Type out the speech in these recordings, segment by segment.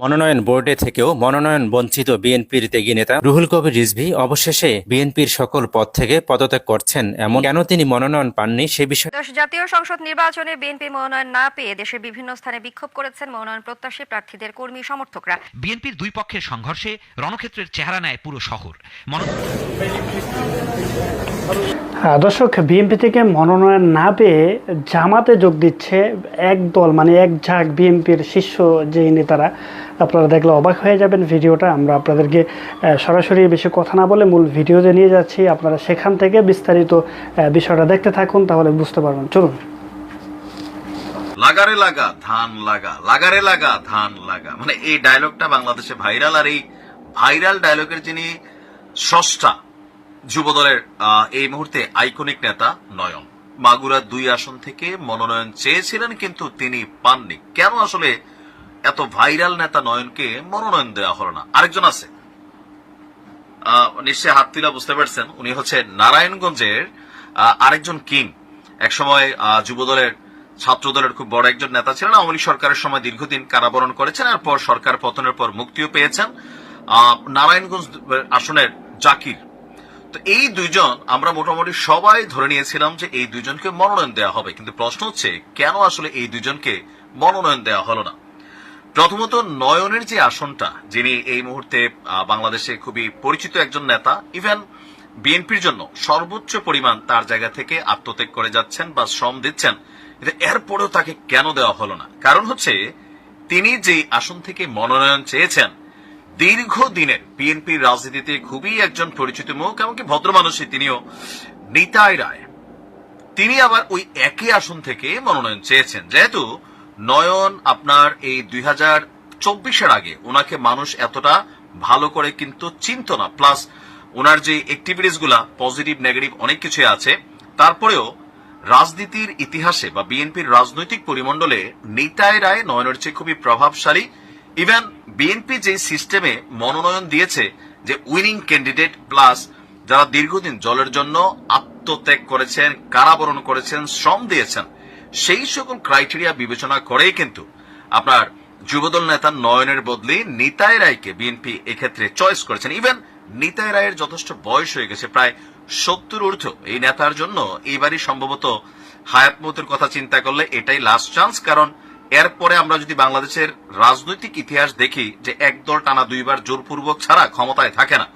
মনোনয়ন বোর্ডে থেকেও মনোনয়ন বঞ্চিত বিএনপির ত্যাগী নেতা রুহুল কবির রিজভি অবশেষে বিএনপির সকল পদ থেকে পদত্যাগ করছেন এমন কেন তিনি মনোনয়ন পাননি সে বিষয়ে জাতীয় সংসদ নির্বাচনে বিএনপি মনোনয়ন না পেয়ে দেশের বিভিন্ন স্থানে বিক্ষোভ করেছেন মনোনয়ন প্রত্যাশী প্রার্থীদের কর্মী সমর্থকরা। বিএনপির দুই পক্ষের সংঘর্ষে রণক্ষেত্রের চেহারা নেয় পুরো শহর। দর্শক বিএনপি থেকে মনোনয়ন না পেয়ে জামাতে যোগ দিচ্ছে এক দল মানে এক ঝাঁক বিএনপির শীর্ষ যেই নেতারা। আপনারা দেখলে অবাক হয়ে যাবেন ভিডিওটা। আমরা আপনাদেরকে সরাসরি বেশি কথা না বলে মূল ভিডিওতে নিয়ে যাচ্ছি। আপনারা সেখান থেকে বিস্তারিত বিষয়টা দেখতে থাকুন, তাহলে বুঝতে পারবেন। চলুন। লাগারে লাগা, ধান লাগা। লাগারে লাগা, ধান লাগা। মানে এই ডায়লগটা বাংলাদেশে ভাইরাল আর এই ভাইরাল ডায়লগের যিনি স্রষ্টা, যুবদলের এই মুহূর্তে আইকনিক নেতা নয়ন। মাগুরা দুই আসন থেকে মনোনয়ন চেয়েছিলেন, কিন্তু তিনি পাননি। কেন আসলে এত ভাইরাল নেতা নয়নকে মনোনয়ন দেওয়া হলো না। আরেকজন আছে। আহ, নিশ্চয়ই হাত তুলা বুঝতে পারছেন উনি হচ্ছে নারায়ণগঞ্জের আরেকজন কিং। একসময় যুবদলের ছাত্রদলের খুব বড় একজন নেতা ছিলেন আওয়ামী সরকারের সময় দীর্ঘদিন কারাবরণ করেছেন এরপর সরকার পতনের পর মুক্তিও পেয়েছেন। নারায়ণগঞ্জ আসনের জাকির। তো এই দুইজন আমরা মোটামুটি সবাই ধরে নিয়েছিলাম যে এই দুইজনকে মনোনয়ন দেওয়া হবে। কিন্তু প্রশ্ন হচ্ছে কেন আসলে এই দুইজনকে মনোনয়ন দেওয়া হলো না? প্রথমত নয়নের যে আসনটা, যিনি এই মুহূর্তে বাংলাদেশে খুবই পরিচিত একজন নেতা ইভেন বিএনপির জন্য সর্বোচ্চ পরিমাণ তার জায়গা থেকে আত্মত্যাগ করে যাচ্ছেন বা শ্রম দিচ্ছেন এরপরেও তাকে কেন দেওয়া হলো না? কারণ হচ্ছে, তিনি যে আসন থেকে মনোনয়ন চেয়েছেন, দীর্ঘদিনের বিএনপির রাজনীতিতে খুবই একজন পরিচিত মুখ, এমনকি ভদ্র মানুষই তিনিও, নিতাই রায়। তিনি আবার ওই একই আসন থেকে মনোনয়ন চেয়েছেন। যেহেতু নয়ন আপনার এই দুই হাজার চব্বিশের আগে ওনাকে মানুষ এতটা ভালো করে কিন্তু চিনত না। প্লাস ওনার যে অ্যাক্টিভিটিসগুলা পজিটিভ নেগেটিভ অনেক কিছু আছে। তারপরেও রাজনীতির ইতিহাসে বা বিএনপির রাজনৈতিক পরিমণ্ডলে নিতাই রায় নয়নের চেয়ে খুবই প্রভাবশালী। ইভেন বিএনপি যে সিস্টেমে মনোনয়ন দিয়েছে যে উইনিং ক্যান্ডিডেট প্লাস যারা দীর্ঘদিন জলের জন্য আত্মত্যাগ করেছেন, কারাবরণ করেছেন, শ্রম দিয়েছেন সেই সকল ক্রাইটেরিয়া বিবেচনা করেই কিন্তু আপনার যুবদল নেতা নয়নের বদলে নিতাই রায়কে বিএনপি এক্ষেত্রে চয়েস করেছেন। ইভেন নিতাই রায়ের যথেষ্ট বয়স হয়ে গেছে, প্রায় সত্তর ঊর্ধ্ব। এই নেতার জন্য এইবারই সম্ভবত হায়াত মতের কথা চিন্তা করলে এটাই লাস্ট চান্স কারণ এরপরে আমরা যদি বাংলাদেশের রাজনৈতিক ইতিহাস দেখি যে একদল টানা দুইবার জোরপূর্বক ছাড়া ক্ষমতায় থাকে না,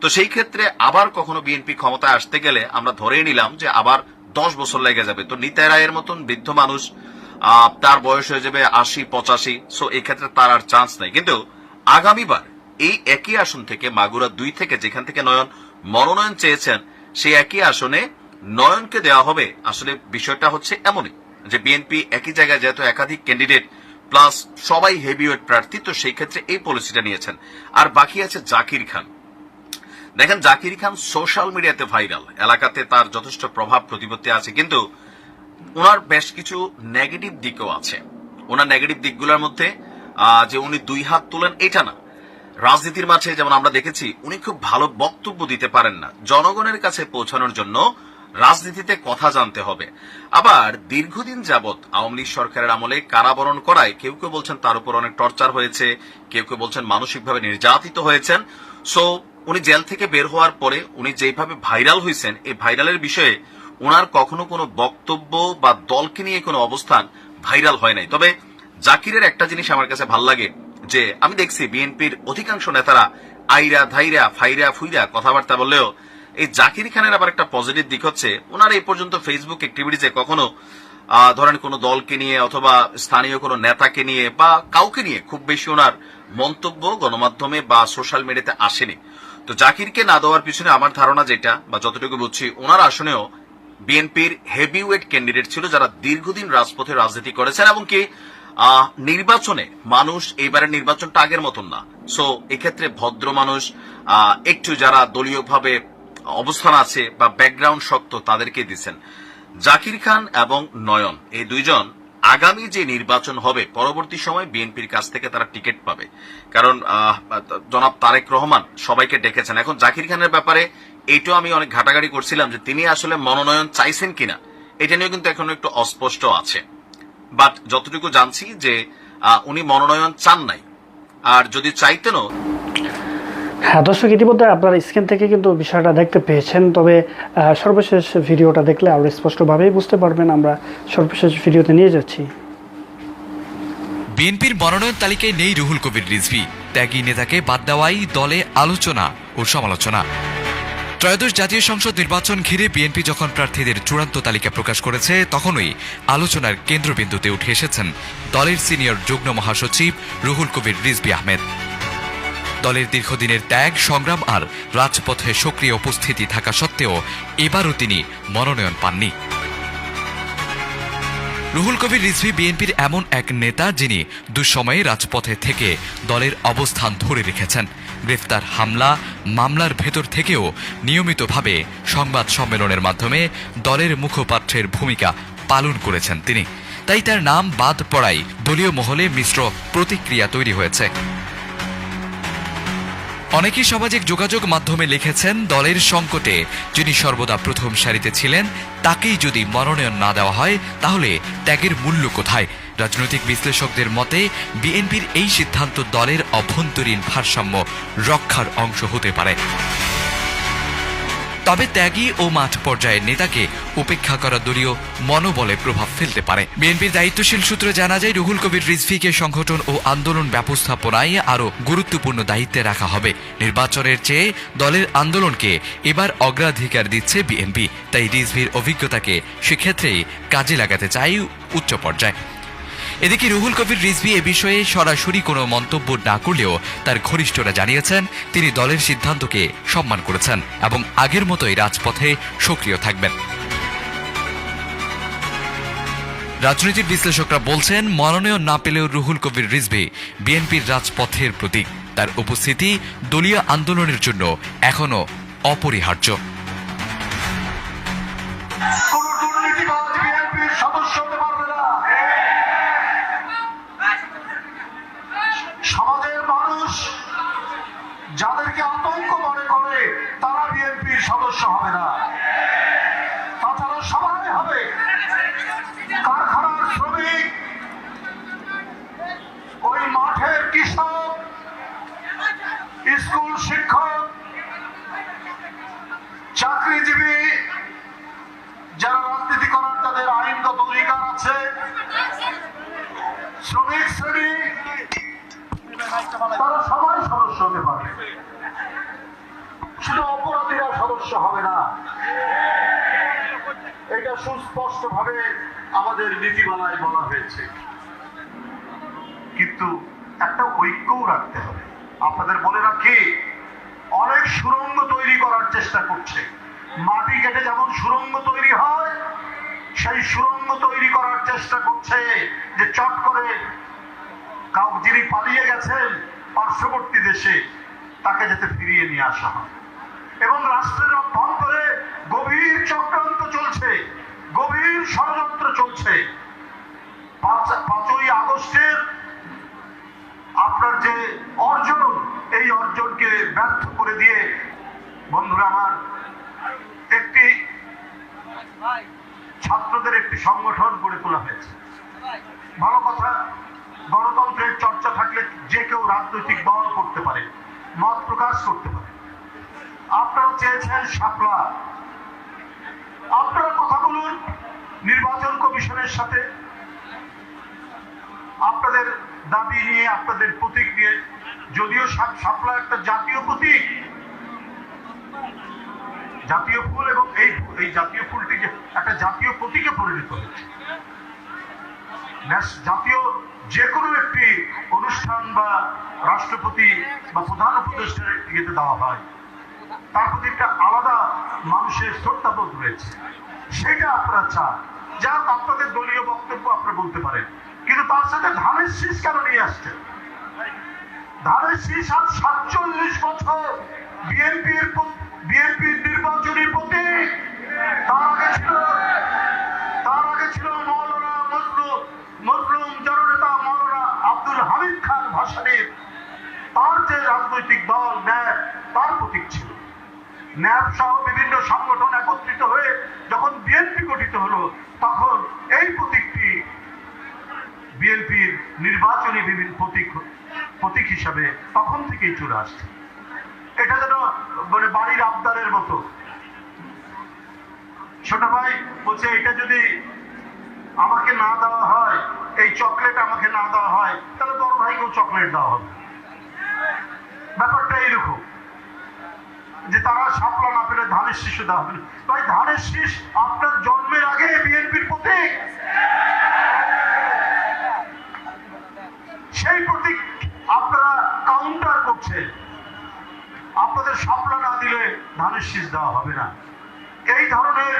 তো সেই ক্ষেত্রে আবার কখনো বিএনপি ক্ষমতায় আসতে গেলে আমরা ধরেই নিলাম যে আবার দশ বছর লেগে যাবে। তো নিতাই রায়ের মতন বৃদ্ধ মানুষ তার বয়স হয়ে যাবে আশি, পঁচাশি সো এক্ষেত্রে তার আর চান্স নেই। কিন্তু আগামীবার এই একই আসন থেকে, মাগুরা দুই থেকে যেখান থেকে নয়ন মনোনয়ন চেয়েছেন, সেই একই আসনে নয়নকে দেওয়া হবে। আসলে বিষয়টা হচ্ছে এমনই যে বিএনপি একই জায়গায় যেহেতু একাধিক ক্যান্ডিডেট প্লাস সবাই হেভিওয়েট প্রার্থী, তো সেই ক্ষেত্রে এই পলিসিটা নিয়েছেন। আর বাকি আছে জাকির খান। দেখেন জাকির খান সোশ্যাল মিডিয়াতে ভাইরাল। এলাকাতে তার যথেষ্ট প্রভাব প্রতিপত্তি আছে, কিন্তু ওনার বেশ কিছু নেগেটিভ দিকও আছে। ওনার নেগেটিভ দিকগুলোর মধ্যে যে উনি দুই হাত তোলেন, এটা না। রাজনীতির মাঝে যেমন আমরা দেখেছি, উনি খুব ভালো বক্তব্য দিতে পারেন না। জনগণের কাছে পৌঁছানোর জন্য রাজনীতিতে কথা জানতে হবে। আবার দীর্ঘদিন যাবৎ আওয়ামী লীগ সরকারের আমলে কারাবরণ করায় কেউ কেউ বলছেন তার উপর অনেক টর্চার হয়েছে, কেউ কেউ বলছেন মানসিকভাবে নির্যাতিত হয়েছেন। সো উনি জেল থেকে বের হওয়ার পরে উনি যেভাবে ভাইরাল হয়েছেন, এই ভাইরালের বিষয়ে ওনার কখনো কোনো বক্তব্য বা দলকে নিয়ে কোনো অবস্থান ভাইরাল হয় নাই। তবে জাকিরের একটা জিনিস আমার কাছে ভালো লাগে যে, আমি দেখছি বিএনপির অধিকাংশ নেতারা আইরা ধাইরা, ফাইরা ফুইরা কথাবার্তা বললেও এই জাকির খানের আবার একটা পজিটিভ দিক হচ্ছে ওনার এই পর্যন্ত ফেসবুক অ্যাক্টিভিটিসে কখনো ধরেন কোনো দলকে নিয়ে অথবা স্থানীয় কোনো নেতাকে নিয়ে বা কাউকে নিয়ে খুব বেশি ওনার মন্তব্য গণমাধ্যমে বা সোশ্যাল মিডিয়াতে আসেনি। তো জাকিরকে না দেওয়ার পিছনে আমার ধারণা যেটা, বা যতটুকু বুঝছি, ওনার আসনেও বিএনপির হেভিওয়েট ক্যান্ডিডেট ছিল যারা দীর্ঘদিন রাজপথে রাজনীতি করেছেন এবং কি নির্বাচনে মানুষ এইবারের নির্বাচনটা আগের মতন না। সো এক্ষেত্রে ভদ্র মানুষ একটু যারা দলীয়ভাবে অবস্থান আছে বা ব্যাকগ্রাউন্ড শক্ত তাদেরকে দিচ্ছেন। জাকির খান এবং নয়ন, এই দুইজন আগামী যে নির্বাচন হবে, পরবর্তী সময় বিএনপির কাছ থেকে তারা টিকিট পাবে। কারণ জনাব তারেক রহমান সবাইকে ডেকেছেন। এখন জাকির খানের ব্যাপারে এইটাও আমি অনেক ঘাটাঘাটি করছিলাম যে তিনি আসলে মনোনয়ন চাইছেন কিনা, এটা নিয়েও কিন্তু এখন একটু অস্পষ্ট আছে। বাট যতটুকু জানছি যে উনি মনোনয়ন চান নাই। আর যদি চাইতেনও হ্যাঁ দর্শক, ইতিমধ্যে আপনার স্ক্রিন থেকে কিন্তু বিষয়টা দেখতে পেয়েছেন, তবে সর্বশেষ ভিডিওটা দেখলে আরও স্পষ্টভাবেই বুঝতে পারবেন আমরা সর্বশেষ ভিডিওতে নিয়ে যাচ্ছি। বিএনপির মনোনয়ন তালিকায় নেই রুহুল কবির রিজভি। ত্যাগী নেতাকে বাদ দেওয়াই দলে আলোচনা ও সমালোচনা। ত্রয়োদশ জাতীয় সংসদ নির্বাচন ঘিরে বিএনপি যখন প্রার্থীদের চূড়ান্ত তালিকা প্রকাশ করেছে, তখনই আলোচনার কেন্দ্রবিন্দুতে উঠে এসেছেন দলের সিনিয়র যুগ্ম মহাসচিব রুহুল কবির রিজভি আহমেদ। দলের দীর্ঘদিনের ত্যাগ, সংগ্রাম আর রাজপথে সক্রিয় উপস্থিতি থাকা সত্ত্বেও এবারও তিনি মনোনয়ন পাননি। রুহুল কবির রিজভি বিএনপির এমন এক নেতা যিনি দুঃসময়ে রাজপথে থেকে দলের অবস্থান ধরে রেখেছেন। গ্রেফতার হামলা, মামলার ভেতর থেকেও নিয়মিতভাবে সংবাদ সম্মেলনের মাধ্যমে দলের মুখপাত্রের ভূমিকা পালন করেছেন তিনি। তাই তার নাম বাদ পড়াই দলীয় মহলে মিশ্র প্রতিক্রিয়া তৈরি হয়েছে। অনেকেই সামাজিক যোগাযোগ মাধ্যমে লিখেছেন, দলের সংকটে যিনি সর্বদা প্রথম সারিতে ছিলেন, তাকেই যদি মনোনয়ন না দেওয়া হয়, তাহলে ত্যাগের মূল্য কোথায়? রাজনৈতিক বিশ্লেষকদের মতে, বিএনপির এই সিদ্ধান্ত দলের অভ্যন্তরীণ ভারসাম্য রক্ষার অংশ হতে পারে। তবে ত্যাগী ও মাঠ পর্যায়ের নেতাকে উপেক্ষা করা দলীয় মনোবলে প্রভাব ফেলতে পারে। বিএনপির দায়িত্বশীল সূত্রে জানা যায়, রুহুল কবির রিজভিকে সংগঠন ও আন্দোলন ব্যবস্থাপনায় আরও গুরুত্বপূর্ণ দায়িত্বে রাখা হবে। নির্বাচনের চেয়ে দলের আন্দোলনকে এবার অগ্রাধিকার দিচ্ছে বিএনপি। তাই রিজভির অভিজ্ঞতাকে সেক্ষেত্রেই কাজে লাগাতে চাই উচ্চ পর্যায়ে। এদিকে রুহুল কবির রিজভি এ বিষয়ে সরাসরি কোনো মন্তব্য না করলেও তার ঘনিষ্ঠরা জানিয়েছেন, তিনি দলের সিদ্ধান্তকে সম্মান করেছেন এবং আগের মতোই রাজপথে সক্রিয় থাকবেন। রাজনৈতিক বিশ্লেষকরা বলছেন, মনোনয়ন না পেলেও রুহুল কবির রিজভি বিএনপির রাজপথের প্রতীক। তার উপস্থিতি দলীয় আন্দোলনের জন্য এখনও অপরিহার্য। সদস্য হবে না। তাছাড়া সবাই হবে কারখানার শ্রমিক ওই মাঠের কৃষক স্কুল শিক্ষক সদস্য হবে না। এটা সুস্পষ্ট ভাবে আমাদের নীতিমালায় বলা হয়েছে। কিন্তু একটা ঐক্যও রাখতে হবে। আপনাদের বলে রাখি, অনেক সুরঙ্গ তৈরি করার চেষ্টা করছে। মাটি কেটে যেমন সুরঙ্গ তৈরি হয়, সেই সুরঙ্গ তৈরি করার চেষ্টা করছে যে চট করে কাউ যিনি পালিয়ে গেছেন, পার্শ্ববর্তী দেশে তাকে যাতে ফিরিয়ে নিয়ে আসা হয়। এবং রাষ্ট্রের অভ্যন্তরে গভীর চক্রান্ত চলছে, গভীর ষড়যন্ত্র চলছে। পাঁচই আগস্টের আপনার যে অর্জন, এই অর্জনকে ব্যর্থ করে দিয়ে, বন্ধুরা আমার, একটি ছাত্রদের একটি সংগঠন গড়ে তোলা হয়েছে। ভালো কথা, গণতন্ত্রের চর্চা থাকলে যে কেউ রাজনৈতিক দল করতে পারে, মত প্রকাশ করতে পারে। আপনারা চেয়েছেন শাপলা আপনারা কথা বলুন নির্বাচন কমিশনের সাথে। আপনাদের দাবি নিয়ে, আপনাদের প্রতীক নিয়ে। যদিও শাপলা একটা জাতীয় প্রতীক। জাতীয় ফুল এবং এই এই জাতীয় ফুলটিকে একটা জাতীয় প্রতীকে পরিণত হয়েছে। জাতীয় যে কোনো একটি অনুষ্ঠান বা রাষ্ট্রপতি বা প্রধান উপদেষ্টার ইয়েতে দেওয়া হয়। তার একটা আলাদা মানুষের শ্রদ্ধাবোধ রয়েছে। সেটা আপনারা চান। যা আপনাদের দলীয় বক্তব্য আপনারা বলতে পারেন। কিন্তু তার সাথে ধানের শীষ কেন নিয়ে আসছেন? ধানের শীষ আজ সাতচল্লিশ বছর বিএনপির বিএনপির নির্বাচনী প্রতীক তার আগে ছিল তার আগে ছিল মৌলানা মজলুম মজলুম জননেতা মৌলানা আব্দুল হামিদ খান ভাসানীর। তার যে রাজনৈতিক দল ন্যাপ তার প্রতীক ছিল। ন্যাপ সহ বিভিন্ন সংগঠন একত্রিত হয়ে যখন বিএনপি গঠিত হলো, তখন এই প্রতীকটি বিএনপির নির্বাচনী বিভিন্ন প্রতীক প্রতীক হিসাবে তখন থেকেই চলে আসছে। এটা যেন মানে বাড়ির আবদারের মতো। ছোট ভাই বলছে, এটা যদি আমাকে না দেওয়া হয়, এই চকলেট আমাকে না দেওয়া হয়, তাহলে বড় ভাইকেও চকলেট দেওয়া হবে। ব্যাপারটা এইরকম। যে তারা সাপলা না পেলে ধানের শীষ হবে। ভাই ধানের শীষ আপনার জন্মের আগে বিএনপির প্রতীক। সেই প্রতীক আপনারা কাউন্টার করছে আপনাদের সাপলা না দিলে ধানের শীষ দেওয়া হবে না। এই ধরনের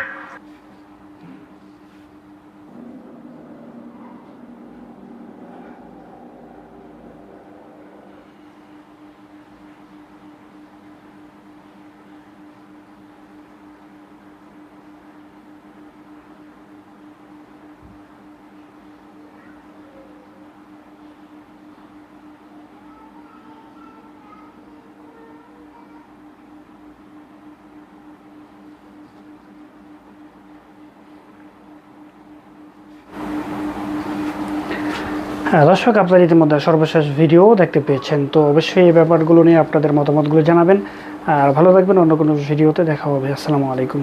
হ্যাঁ দর্শক, আপনারা ইতিমধ্যে সর্বশেষ ভিডিও দেখতে পেয়েছেন। তো অবশ্যই এই ব্যাপারগুলো নিয়ে আপনাদের মতামতগুলো জানাবেন। আর ভালো থাকবেন, অন্য কোনো ভিডিওতে দেখা হবে। আসসালামু আলাইকুম।